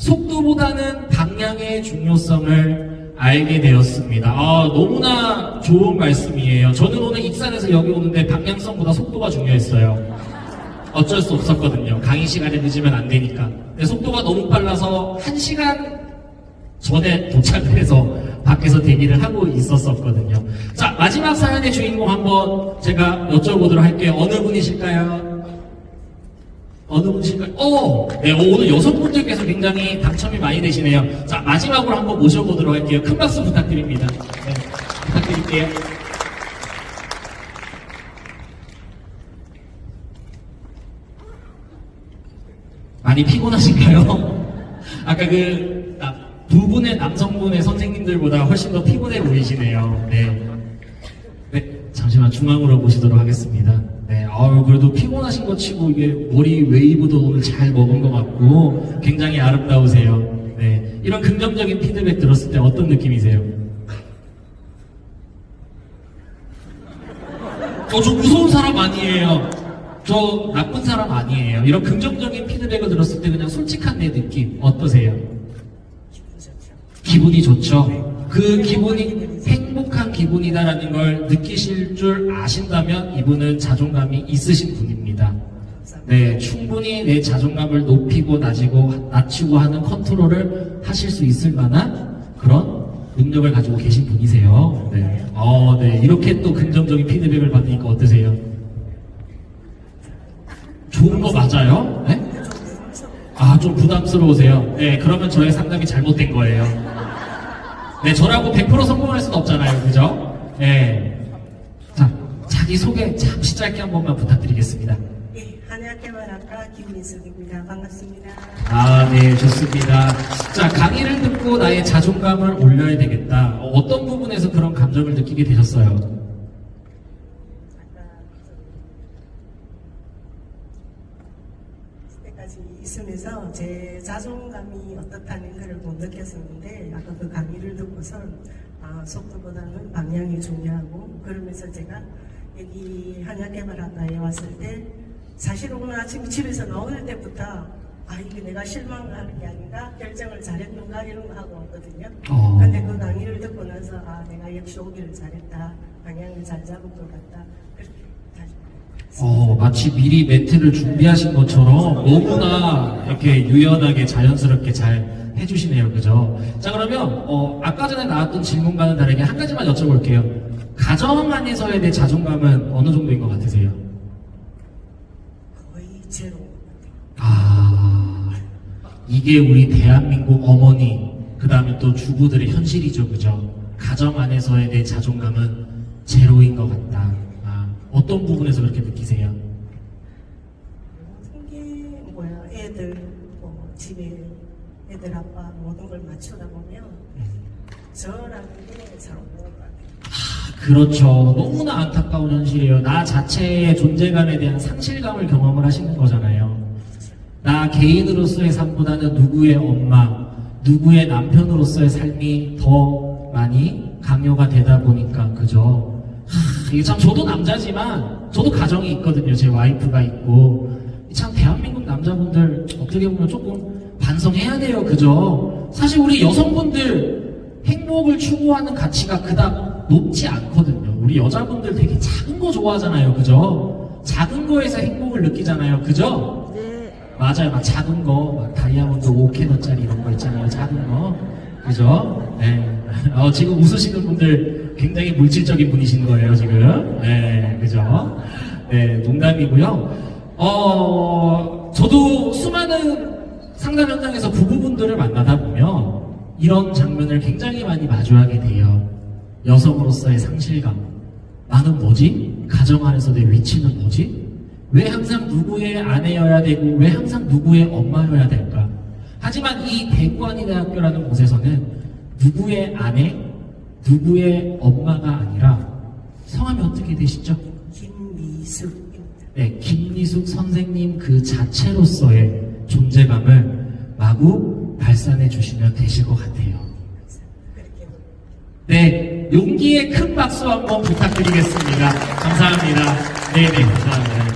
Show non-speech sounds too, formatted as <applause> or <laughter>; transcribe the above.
속도보다는 방향의 중요성을 알게 되었습니다. 아, 너무나 좋은 말씀이에요. 저는 오늘 익산에서 여기 오는데 방향성보다 속도가 중요했어요. 어쩔 수 없었거든요. 강의 시간에 늦으면 안 되니까. 근데 속도가 너무 빨라서 한 시간 전에 도착을 해서 밖에서 대기를 하고 있었었거든요. 자, 마지막 사연의 주인공 한번 제가 여쭤보도록 할게요. 어느 분이실까요? 어느 분이실까요? 어, 네, 오늘 여성분들께서 굉장히 당첨이 많이 되시네요. 자, 마지막으로 한번 모셔보도록 할게요. 큰 박수 부탁드립니다. 네, 부탁드릴게요. 많이 피곤하신가요? <laughs> 아까 그 두 분의 남성분의 선생님들보다 훨씬 더 피곤해 보이시네요. 네. 네, 잠시만 중앙으로 모시도록 하겠습니다. 네, 아유, 그래도 피곤하신 것 치고 이게 머리 웨이브도 오늘 잘 먹은 것 같고 굉장히 아름다우세요. 네, 이런 긍정적인 피드백 들었을 때 어떤 느낌이세요? 어, 저 무서운 사람 아니에요. 저 나쁜 사람 아니에요. 이런 긍정적인 피드백을 들었을 때 그냥 솔직한 내 느낌 어떠세요? 기분이 좋죠. 그 기분이 기분이다라는 걸 느끼실 줄 아신다면 이분은 자존감이 있으신 분입니다. 네, 충분히 내 자존감을 높이고 낮이고 낮추고 하는 컨트롤을 하실 수 있을 만한 그런 능력을 가지고 계신 분이세요. 네, 어, 네, 이렇게 또 긍정적인 피드백을 받으니까 어떠세요? 좋은 거 맞아요? 네? 아, 좀 부담스러우세요. 네, 그러면 저의 상담이 잘못된 거예요. 네, 저라고 100% 성공할 수는 없잖아요. 그죠? 네. 자, 자기 소개 잠시 짧게 한 번만 부탁드리겠습니다. 예, 한약개발학과 김민숙입니다. 반갑습니다. 아, 네, 좋습니다. 자, 강의를 듣고 나의 자존감을 올려야 되겠다. 어, 어떤 부분에서 그런 감정을 느끼게 되셨어요? 있으면서 제 자존감이 어떻다는 것을 못 느꼈었는데 아까 그 강의를 듣고선 아, 속도보다는 방향이 중요하고 그러면서 제가 여기 한약개발학과에 왔을 때 사실 오늘 아침 집에서 나오는 때부터 아 이게 내가 실망하는 게 아닌가 결정을 잘했는가 이런 거 하고 왔거든요. 어. 근데 그 강의를 듣고 나서 아 내가 역시 오기를 잘했다 방향을 잘 잡은 것 같다 그렇게 어, 마치 미리 멘트를 준비하신 것처럼 너무나 이렇게 유연하게 자연스럽게 잘 해주시네요. 그죠? 자, 그러면, 어, 아까 전에 나왔던 질문과는 다르게 한 가지만 여쭤볼게요. 가정 안에서의 내 자존감은 어느 정도인 것 같으세요? 거의 제로 아, 이게 우리 대한민국 어머니, 그 다음에 또 주부들의 현실이죠. 그죠? 가정 안에서의 내 자존감은 제로인 것 같다. 아, 어떤 부분에서 그렇게 느끼세요? 이게 뭐야 애들 뭐 집에 애들 아빠 모든 걸 맞추다 보면 저라는 게잘 없는 것 같아요 그렇죠. 너무나 안타까운 현실이에요. 나 자체의 존재감에 대한 상실감을 경험을 하시는 거잖아요. 나 개인으로서의 삶보다는 누구의 엄마, 누구의 남편으로서의 삶이 더 많이 강요가 되다 보니까, 그죠? 하, 이게 참, 저도 남자지만, 저도 가정이 있거든요. 제 와이프가 있고. 참, 대한민국 남자분들, 어떻게 보면 조금 반성해야 돼요. 그죠? 사실 우리 여성분들, 행복을 추구하는 가치가 그닥 높지 않거든요. 우리 여자분들 되게 작은 거 좋아하잖아요. 그죠? 작은 거에서 행복을 느끼잖아요. 그죠? 네. 맞아요. 막 작은 거, 막 다이아몬드 5캐논짜리 이런 거 있잖아요. 작은 거. 그죠? 네. 어, 지금 웃으시는 분들 굉장히 물질적인 분이신 거예요, 지금. 네, 그죠? 네, 농담이고요. 어, 저도 수많은 상담 현장에서 부부분들을 만나다 보면 이런 장면을 굉장히 많이 마주하게 돼요. 여성으로서의 상실감. 나는 뭐지? 가정 안에서 내 위치는 뭐지? 왜 항상 누구의 아내여야 되고 왜 항상 누구의 엄마여야 될까? 하지만 이 대구안이 대학교라는 곳에서는 누구의 아내, 누구의 엄마가 아니라 성함이 어떻게 되시죠? 김미숙입니다 네, 김미숙 선생님 그 자체로서의 존재감을 마구 발산해 주시면 되실 것 같아요. 네, 용기의 큰 박수 한번 부탁드리겠습니다. 감사합니다. 네네, 감사합니다.